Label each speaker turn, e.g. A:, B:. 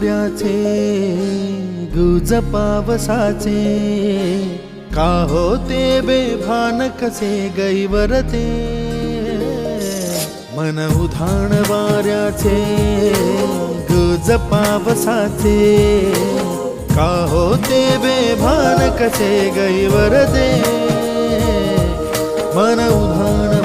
A: वाऱ्याचे गुज पावसाचे. का होते बेभान कसे गैवरते. मन उधाण वाऱ्याचे गुज पावसाचे. का होते बेभान कसे गैवरते. मन उधाण